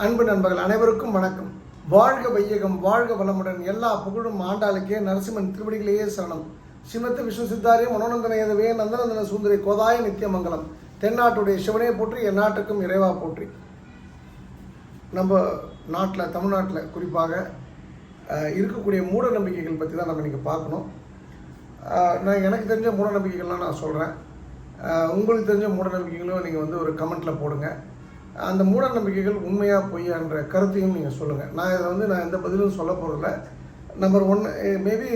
அன்பு நண்பர்கள் அனைவருக்கும் வணக்கம். வாழ்க வையகம் வாழ்க வளமுடன். எல்லா புகழும் ஆண்டாளுக்கே. நரசிம்மன் திருவடிகளையே சரணம். சிமத்து விஷ்ணு சித்தாரிய மனோநந்தனையதவே நந்தநந்தன சுந்தரி கோதாய நித்தியமங்கலம். தென்னாட்டுடைய சிவனே போற்றி என் நாட்டுக்கும் இறைவா போற்றி. நம்ம நாட்டில் தமிழ்நாட்டில் குறிப்பாக இருக்கக்கூடிய மூட நம்பிக்கைகள் பற்றி தான் நம்ம இன்றைக்கி பார்க்கணும். நான் எனக்கு தெரிஞ்ச மூட நம்பிக்கைகள்லாம் நான் சொல்கிறேன் உங்களுக்கு தெரிஞ்ச மூட நம்பிக்கைகளும் நீங்கள் வந்து ஒரு கமெண்ட்டில் போடுங்கள் அந்த மூட நம்பிக்கைகள் உண்மையாக பொய்யான்ற கருத்தையும் நீங்கள் சொல்லுங்கள் நான் இதை வந்து நான் எந்த பதிலும் சொல்ல போகிறதில்ல நம்பர் ஒன் மேபி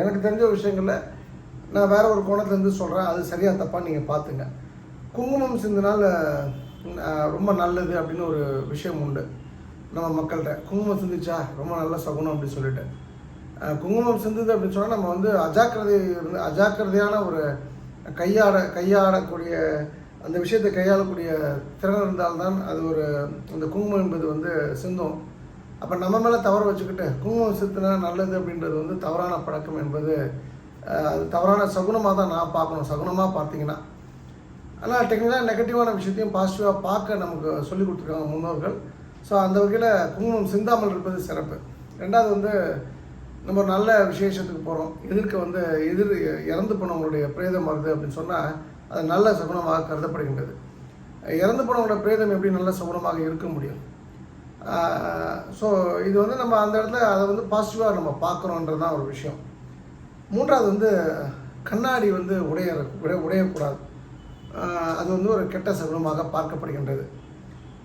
எனக்கு தெரிஞ்ச விஷயங்களில் நான் வேற ஒரு கோணத்துலேருந்து சொல்கிறேன் அது சரியாக தப்பாக நீங்கள் பார்த்துங்க. குங்குமம் சிந்தினால் ரொம்ப நல்லது அப்படின்னு ஒரு விஷயம் உண்டு நம்ம மக்கள்கிட்ட. குங்குமம் சிந்திச்சா ரொம்ப நல்ல சகுனம் அப்படின்னு சொல்லிட்டு. குங்குமம் சிந்துது அப்படின்னு சொன்னால் நம்ம வந்து அஜாக்கிரதை இருந்து அஜாக்கிரதையான ஒரு கையாட கையாடக்கூடிய அந்த விஷயத்தை கையாளக்கூடிய திறன் இருந்தால்தான் அது ஒரு அந்த குங்குமம் என்பது வந்து சிந்தும். அப்போ நம்ம மேலே தவற வச்சுக்கிட்டு குங்குமம் சித்துனா நல்லது அப்படின்றது வந்து தவறான பழக்கம் என்பது அது தவறான சகுனமாக தான் நான் பார்க்கணும். சகுனமாக பார்த்தீங்கன்னா. ஆனால் டெக்னிக்கலாக நெகட்டிவான விஷயத்தையும் பாசிட்டிவாக பார்க்க நமக்கு சொல்லி கொடுத்துருக்காங்க முன்னோர்கள். ஸோ அந்த வகையில் குங்குமம் சிந்தாமல் இருப்பது சிறப்பு. ரெண்டாவது வந்து நம்ம நல்ல விசேஷத்துக்கு போகிறோம் எதிர்க்க வந்து எதிர் இறந்து போனவங்களுடைய பிரேதம் வருது அப்படின்னு சொன்னால் அது நல்ல சகுனமாக கருதப்படுகின்றது. இறந்து போனவங்களோட பிரேதம் எப்படி நல்ல சகுனமாக இருக்க முடியும்? ஸோ இது வந்து நம்ம அந்த இடத்துல அதை வந்து பாசிட்டிவாக நம்ம பார்க்குறோன்றது தான் ஒரு விஷயம். மூன்றாவது வந்து கண்ணாடி வந்து உடைய உடைய உடையக்கூடாது. அது வந்து ஒரு கெட்ட சகுனமாக பார்க்கப்படுகின்றது.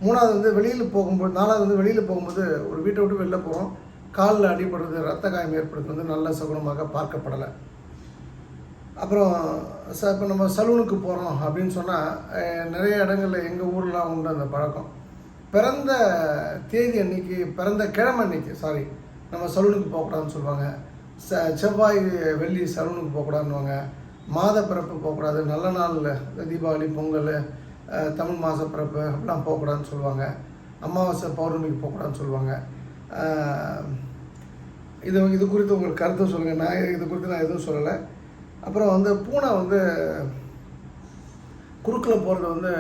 மூணாவது வந்து வெளியில் போகும்போது நாலாவது வந்து வெளியில் போகும்போது ஒரு வீட்டை விட்டு வெளில போகிறோம் காலில் அடிபடுறது ரத்த காயம் ஏற்படுறது வந்து நல்ல சகுனமாக பார்க்கப்படலை. அப்புறம் ச இப்போ நம்ம சலூனுக்கு போகிறோம் அப்படின்னு சொன்னால் நிறைய இடங்களில் எங்கள் ஊர்லாம் உண்டு அந்த பழக்கம். பிறந்த தேதி அன்னைக்கு பிறந்த கிழமை அன்னைக்கு சாரி நம்ம சலூனுக்கு போகக்கூடாதுன்னு சொல்லுவாங்க. ச செவ்வாய் வெள்ளி சலூனுக்கு போகக்கூடாதுன்னுவாங்க. மாத பிறப்பு போகக்கூடாது. நல்ல நாளில் தீபாவளி பொங்கல் தமிழ் மாத பிறப்பு அப்படிலாம் போகக்கூடாதுன்னு சொல்லுவாங்க. அமாவாசை பௌர்ணமிக்கு போகக்கூடாதுன்னு சொல்லுவாங்க. இது இது குறித்து உங்களுக்கு கருத்து சொல்லுங்கள் நான் இது குறித்து நான் எதுவும் சொல்லலை. அப்புறம் வந்து பூனை வந்து குறுக்கில் போகிறது வந்து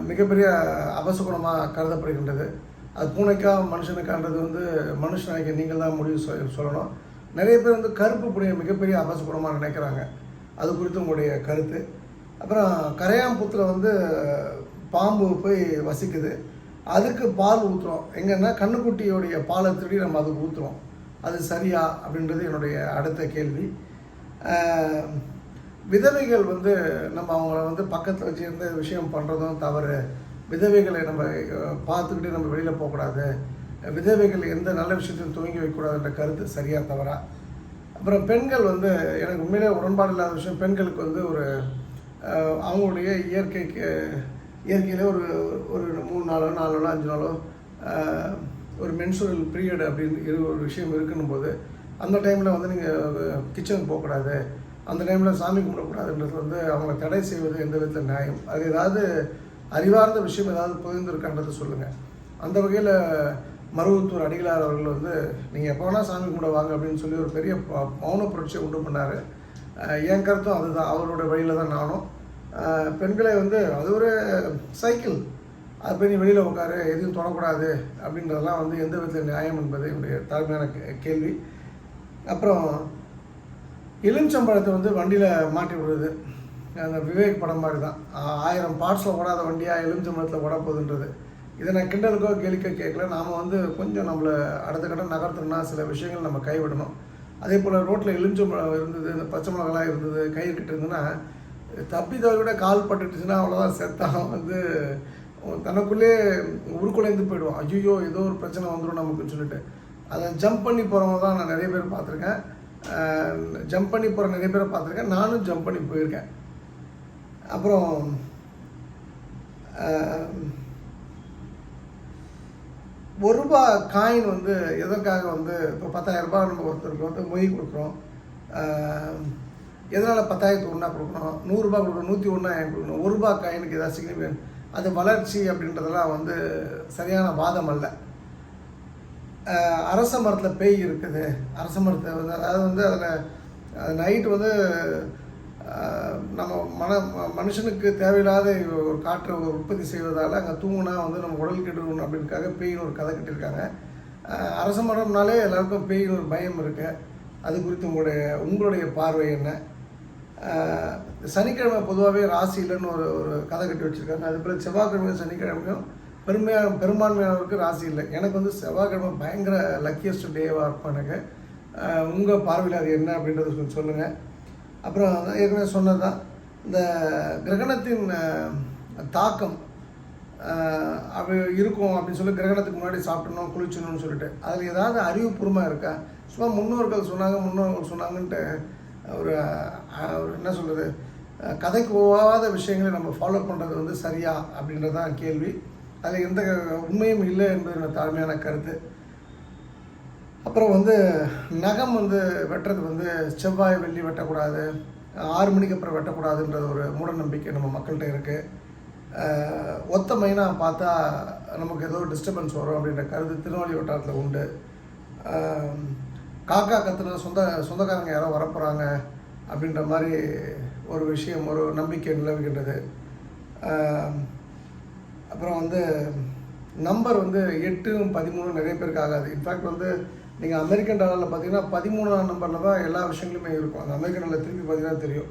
மிகப்பெரிய அவசகுணமாக கருதப்படுகின்றது. அது பூனைக்கா மனுஷனுக்கான்றது வந்து மனுஷனாக நீங்கள் தான் முடிவு சொ- சொல்லணும். நிறைய பேர் வந்து கருப்பு பூனையை மிகப்பெரிய அவசகுணமாக நினைக்கிறாங்க. அது குறித்து உங்களுடைய கருத்து. அப்புறம் கரையாம்புத்தில் வந்து பாம்பு போய் வசிக்குது. அதுக்கு பால் ஊற்றுறோம் எங்கன்னா கண்ணுக்குட்டியோடைய பாலை திருடி நம்ம அதுக்கு ஊற்றுறோம் அது சரியா அப்படின்றது என்னுடைய அடுத்த கேள்வி. விதவைகள் வந்து நம்ம அவங்கள வந்து பக்கத்தில் வச்சுருந்து விஷயம் பண்ணுறதும் தவறு. விதவைகளை நம்ம பார்த்துக்கிட்டு நம்ம வெளியில் போகக்கூடாது. விதவைகள் எந்த நல்ல விஷயத்தையும் துவங்கி வைக்கக்கூடாதுன்ற கருத்து சரியாக தவறா? அப்புறம் பெண்கள் வந்து எனக்கு உண்மையிலே உடன்பாடு இல்லாத விஷயம் பெண்களுக்கு வந்து ஒரு அவங்களுடைய இயற்கைக்கு இயற்கையிலே ஒரு ஒரு மூணு நாளோ நாலு நாளோ அஞ்சு நாளோ ஒரு மென்சுரல் பீரியட் அப்படின்னு ஒரு விஷயம் இருக்குன்னும் போது அந்த டைமில் வந்து நீங்கள் கிச்சனுக்கு போகக்கூடாது. அந்த டைமில் சாமி கும்பிடக்கூடாதுன்றது வந்து அவங்கள தடை செய்வது எந்த விதத்தில் நியாயம்? அது ஏதாவது அறிவார்ந்த விஷயம் ஏதாவது புரிந்திருக்கான்றது சொல்லுங்கள் அந்த வகையில் மருவத்தூர் அடிகளார் அவர்கள் வந்து நீங்கள் எப்போ வேணால் சாமி கும்பிட வாங்க அப்படின்னு சொல்லி ஒரு பெரிய மௌன புரட்சியை உண்டு பண்ணார். என் கருத்தும் அதுதான். அவரோட வழியில் தான் நானும். பெண்களை வந்து அது ஒரு சைக்கிள். அது போய் நீ வெளியில் உட்காரு எதுவும் தொடக்கூடாது அப்படின்றதெல்லாம் வந்து எந்த விதத்தில் நியாயம் என்பது என்னுடைய தாழ்மையான கே- கேள்வி. அப்புறம் எலுமிச்சம்பழத்தை வந்து வண்டியில் மாட்டி விடுறது. அந்த விவேக் படம் மாதிரி தான் ஆயிரம் பார்ட்ஸில் ஓடாத வண்டியாக எலுமிச்சம்பழத்தில் ஓட போகுதுன்றது. இதை நான் கிண்டலுக்கோ கேலிக்கோ கேட்கல. நாம் வந்து கொஞ்சம் நம்மளை அடுத்த கட்டம் நகர்த்தணும்னா சில விஷயங்கள் நம்ம கைவிடணும். அதே போல் ரோட்டில் எலுமிச்சம்பழம் இருந்தது இந்த பச்சை மிளகாலாம் இருந்தது கையிட்டு இருந்ததுன்னா தப்பி விட கால் பட்டுட்டுச்சுன்னா அவ்வளோதான் செத்தான் வந்து தனக்குள்ளே உருக்குலைந்து போயிடுவோம் ஐயோ ஏதோ ஒரு பிரச்சனை வந்துடும் நமக்குன்னு சொல்லிட்டு. அதை ஜம்ப் பண்ணி போகிறவங்க தான் நான் நிறைய பேர் பார்த்துருக்கேன். ஜம்ப் பண்ணி போகிற நிறைய பேரை பார்த்துருக்கேன். நானும் ஜம்ப் பண்ணி போயிருக்கேன். அப்புறம் ஒரு ரூபா காயின் வந்து எதற்காக வந்து இப்போ பத்தாயிரம் ரூபாய் நம்ம ஒருத்தருக்கு வந்து மொய் கொடுக்குறோம். எதனால் பத்தாயிரத்து ஒன்றா கொடுக்கணும்? நூறுரூபா கொடுக்கணும் நூற்றி ஒன்றா ஏன் கொடுக்கணும்? ஒரு ரூபா காயினுக்கு ஏதாவது சிக்னிஃபிகன் அது வளர்ச்சி அப்படின்றதெல்லாம் வந்து சரியான வாதம் அல்ல. அரச மரத்தில் பேய் இருக்குது. அரச மரத்தை வந்து அதாவது வந்து அதில் நைட்டு வந்து நம்ம மன ம- மனுஷனுக்கு தேவையில்லாத ஒரு காற்றை உற்பத்தி செய்வதால் அங்கே தூங்கினா வந்து நம்ம உடல் கெடுக்கணும் அப்படின்றக்காக பேயின்னு ஒரு கதை கட்டியிருக்காங்க. அரச மரம்னாலே எல்லாருக்கும் பேயின்னு ஒரு பயம் இருக்குது அது குறித்து உங்களுடைய உங்களுடைய பார்வை என்ன? சனிக்கிழமை பொதுவாகவே ராசி இல்லைன்னு ஒரு ஒரு கதை கட்டி வச்சுருக்காங்க. அதுபோல் செவ்வாய்க்கிழமையும் சனிக்கிழமையும் பெருமையாக பெரும்பான்மையானவருக்கு ராசி இல்லை. எனக்கு வந்து செவ்வாய்க்கிழமை பயங்கர லக்கியஸ்ட் டேவாக இருக்கும் எனக்கு. உங்கள் பார்வையில் அது என்ன அப்படின்றத கொஞ்சம் சொல்லுங்கள் அப்புறம் ஏற்கனவே சொன்னது தான் இந்த கிரகணத்தின் தாக்கம் அப்படி இருக்கும் அப்படின்னு சொல்லி கிரகணத்துக்கு முன்னாடி சாப்பிடணும் குளிச்சணும்னு சொல்லிட்டு. அதில் ஏதாவது அறிவுபூர்வமாக இருக்கா? சும்மா முன்னோர்கள் சொன்னாங்க முன்னோர்கள் சொன்னாங்கன்ட்டு ஒரு ஒரு என்ன சொல்கிறது கதைக்கு ஒவ்வாத விஷயங்களை நம்ம ஃபாலோ பண்ணுறது வந்து சரியா அப்படின்றது தான் கேள்வி. அதில் எந்த உண்மையும் இல்லை என்பது என்னோட தாழ்மையான கருத்து. அப்புறம் வந்து நகம் வந்து வெட்டுறது வந்து செவ்வாய் வெள்ளி வெட்டக்கூடாது ஆறு மணிக்கு அப்புறம் வெட்டக்கூடாதுன்றது ஒரு மூட நம்பிக்கை நம்ம மக்கள்கிட்ட இருக்குது ஒத்த மைனாக பார்த்தா நமக்கு ஏதோ டிஸ்டர்பன்ஸ் வரும் அப்படின்ற கருத்து திருநெல்வேலி வட்டாரத்தில் உண்டு. காக்கா கத்துனா சொந்த சொந்தக்காரங்க யாரோ வரப்போகிறாங்க அப்படின்ற மாதிரி ஒரு விஷயம் ஒரு நம்பிக்கை நிலவுகின்றது. அப்புறம் வந்து நம்பர் வந்து எட்டு பதிமூணு நிறைய பேருக்கு ஆகாது. இன்ஃபேக்ட் வந்து நீங்கள் அமெரிக்கன் டாலரில் பார்த்தீங்கன்னா பதிமூணாம் நம்பரில் தான் எல்லா விஷயங்களுமே இருக்கும். அந்த அமெரிக்கன் டாலர் திருப்பி பார்த்தீங்கன்னா தெரியும்.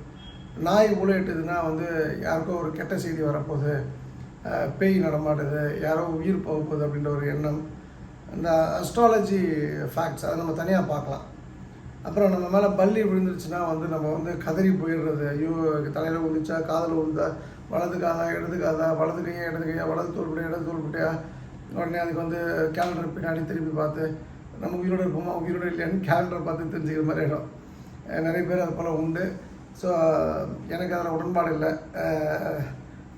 நாய் ஊழையிட்டதுன்னா வந்து யாருக்கோ ஒரு கெட்ட செய்தி வரப்போகுது. பேய் நடமாட்டுது யாரோ உயிர் போக போகுது அப்படின்ற ஒரு எண்ணம். இந்த அஸ்ட்ராலஜி ஃபேக்ட்ஸ் அதை நம்ம தனியாக பார்க்கலாம். அப்புறம் நம்ம மேலே பள்ளி விழுந்துருச்சுன்னா வந்து நம்ம வந்து கதறி போயிடுறது. ஐயோ தலையில் விழுந்துச்சா காதில் விழுந்தா வலது காதா இடது காதா வலது கையா இடது கையா வலது தோல்பட்டையா இடது தோல்பட்டையா உடனே அதுக்கு வந்து கேலண்டர் பின்னாடி திருப்பி பார்த்து நம்ம உயிரோடு இருப்போமா? உயிரோடு இல்லையான்னு கேலண்டர் பார்த்து தெரிஞ்சுக்கிற மாதிரி ஆகிடும் நிறைய பேர் அது போல் உண்டு. ஸோ எனக்கு அதில் உடன்பாடு இல்லை.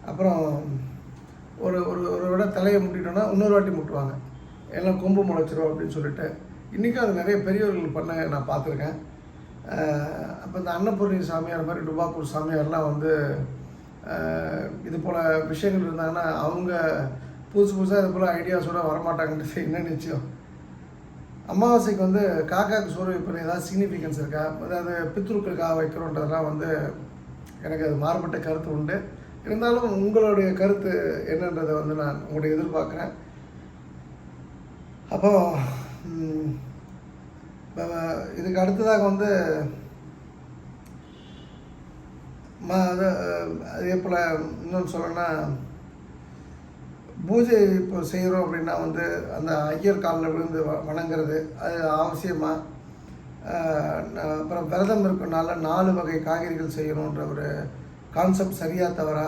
அப்புறம் ஒரு ஒரு ஒரு விட தலையை முட்டிட்டோன்னா இன்னொரு வாட்டி முட்டுவாங்க. எல்லாம் கொம்பு முளைச்சிரும் அப்படின்னு சொல்லிட்டு. இன்றைக்கும் அது நிறைய பெரியவர்கள் பண்ண நான் பார்த்துருக்கேன். அப்போ இந்த அன்னபூர்ணி சாமியார் மாதிரி டுபாக்கூர் சாமியார்லாம் வந்து இது போல் விஷயங்கள் இருந்தாங்கன்னா அவங்க புதுசு புதுசாக இது போல் ஐடியாஸோட வரமாட்டாங்கன்றது என்ன நிச்சயம்? அமாவாசைக்கு வந்து காக்காக்கு சோறு வைப்பது ஏதாவது சிக்னிஃபிகன்ஸ் இருக்கா? அதாவது பித்ருக்களுக்காக வைக்கிறோன்றதெல்லாம் வந்து எனக்கு அது மாறுபட்ட கருத்து உண்டு. இருந்தாலும் உங்களுடைய கருத்து என்னன்றதை வந்து நான் உங்களுடைய எதிர்பார்க்குறேன். அப்போ இதுக்கு அடுத்ததாக வந்து ம அது அதே போல் இன்னொன்று சொல்லணும்னா பூஜை இப்போ செய்கிறோம் அப்படின்னா வந்து அந்த ஐயர் காலில் விழுந்து வணங்குறது அது அவசியமாக அப்புறம் விரதம் இருக்கனால நாலு வகை காய்கறிகள் செய்யணுன்ற ஒரு கான்செப்ட் சரியாக தவறா?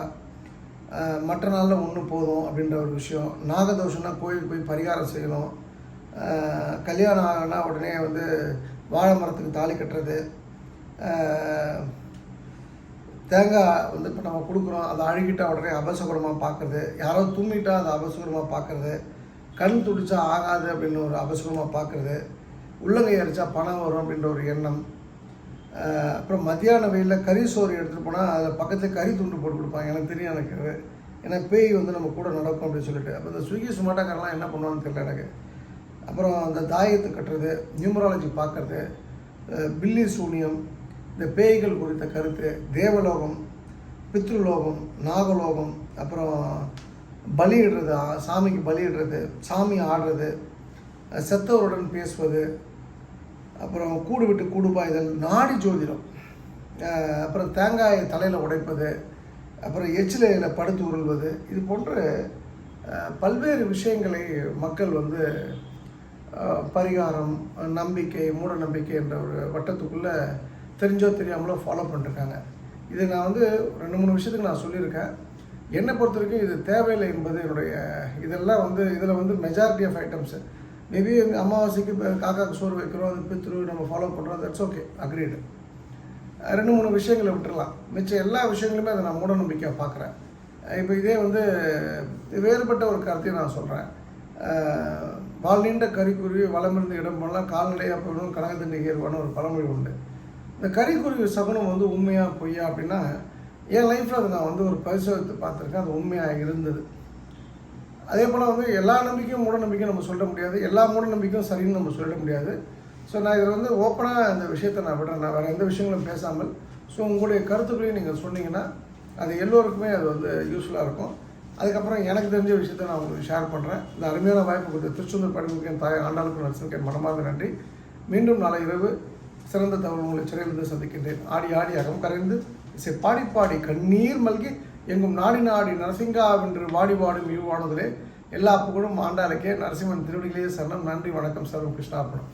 மற்ற நாளில் ஒன்று போதும் அப்படின்ற ஒரு விஷயம். நாகதோஷம்னா கோயிலுக்கு போய் பரிகாரம் செய்யணும். கல்யாணம் ஆகினா உடனே வந்து வாழை மரத்துக்கு தாலி கட்டுறது. தேங்காய் வந்து இப்போ நம்ம கொடுக்குறோம் அதை அழுகிட்டா உடனே அபசகுணமாக பார்க்குறது. யாரோ தும்மிட்டா அதை அபசகுணமாக பார்க்குறது. கண் துடிச்சா ஆகாது அப்படின்னு ஒரு அபசகுணமாக பார்க்குறது. உள்ளங்கை அடித்தா பணம் வரும் அப்படின்ற ஒரு எண்ணம். அப்புறம் மத்தியான வெயிலில் கறி சோறு எடுத்துகிட்டு போனால் அதில் பக்கத்தில் கறி துண்டு போட்டு கொடுப்பாங்க. எனக்கு தெரியும் எனக்கு. ஏன்னா பேய் வந்து நம்ம கூட நடக்கும் அப்படின்னு சொல்லிட்டு. அப்போ இந்த ஸ்விக்கி சுமாட்டாக்காரெல்லாம் என்ன பண்ணுவான்னு தெரியல எனக்கு. அப்புறம் அந்த தாயத்தை கட்டுறது நியூமராலஜி பார்க்குறது பில்லி சூனியம் இந்த பேய்கள் குறித்த கருத்து தேவலோகம் பித்ருலோகம் நாகலோகம் அப்புறம் பலியிடுறது சாமிக்கு பலியிடுறது சாமி ஆடுறது செத்தவருடன் பேசுவது அப்புறம் கூடு விட்டு கூடு பாய்தல் நாடி ஜோதிடம் அப்புறம் தேங்காயை தலையில் உடைப்பது அப்புறம் எச்சிலையில் படுத்து உருள்வது இது போன்ற பல்வேறு விஷயங்களை மக்கள் வந்து பரிகாரம் நம்பிக்கை மூட நம்பிக்கை என்ற ஒரு வட்டத்துக்குள்ளே தெரிஞ்சோ தெரியாமலோ ஃபாலோ பண்ணிருக்காங்க. இது நான் வந்து ரெண்டு மூணு விஷயத்துக்கு நான் சொல்லியிருக்கேன். என்னை பொறுத்த வரைக்கும் இது தேவையில்லை என்பது என்னுடைய இதெல்லாம் வந்து இதில் வந்து மெஜாரிட்டி ஆஃப் ஐட்டம்ஸு மேபி அமாவாசைக்கு இப்போ காக்காக்கு சோறு வைக்கிறோம் அது பித்ரு நம்ம ஃபாலோ பண்ணுறோம் தட்ஸ் ஓகே அக்ரீடு ரெண்டு மூணு விஷயங்களை விட்டுடலாம் மிச்சம் எல்லா விஷயங்களுமே அதை நான் மூட நம்பிக்கையாக பார்க்குறேன். இப்போ இதே வந்து வேறுபட்ட ஒரு கருத்தையும் நான் சொல்கிறேன் வால் நீண்ட கறிக்குருவி வளமிருந்து இடம் பண்ணலாம் கால்நடையாக போயிடும் கனகத்தண்ணி ஏறுவான்னு ஒரு பழமொழி உண்டு. இந்த கறிக்குருவி சகுனம் வந்து உண்மையாக பொய்யா அப்படின்னா என் லைஃப்பில் அதை நான் வந்து ஒரு பரிசோதித்து பார்த்துருக்கேன். அது உண்மையாக இருந்தது. அதே போல் வந்து எல்லா நம்பிக்கையும் மூட நம்பிக்கையும் நம்ம சொல்ல முடியாது. எல்லா மூட நம்பிக்கையும் சரின்னு நம்ம சொல்ல முடியாது. ஸோ நான் இதில் வந்து ஓப்பனாக அந்த விஷயத்தை நான் விடுறேன். நான் வேறு எந்த விஷயங்களும் பேசாமல் ஸோ உங்களுடைய கருத்துக்களையும் நீங்கள் சொன்னீங்கன்னா அது எல்லோருக்குமே அது வந்து யூஸ்ஃபுல்லாக இருக்கும். அதுக்கப்புறம் எனக்கு தெரிஞ்ச விஷயத்தை நான் உங்களுக்கு ஷேர் பண்ணுறேன் இந்த அருமையான வாய்ப்பு கொடுத்த திருச்செந்தூர் படிமுக தாய் ஆண்டாளுக்கு நரசிம்க்கு மனமார்ந்த நன்றி. மீண்டும் நாளை இரவு சிறந்த தகவல் உங்களை சிறையிலிருந்து சந்திக்கின்றேன். ஆடி ஆடி அகம் கரைந்து இசை பாடி பாடி கண்ணீர் மல்கி எங்கும் நாடி நாடி நரசிங்காவென்று வாடி வாடும் இவ்வாடுதலே. எல்லா புகழும் ஆண்டாளுக்கே. நரசிம்மன் திருவடிகளே சரணம். நன்றி வணக்கம். சர்வம் கிருஷ்ணாபுரம்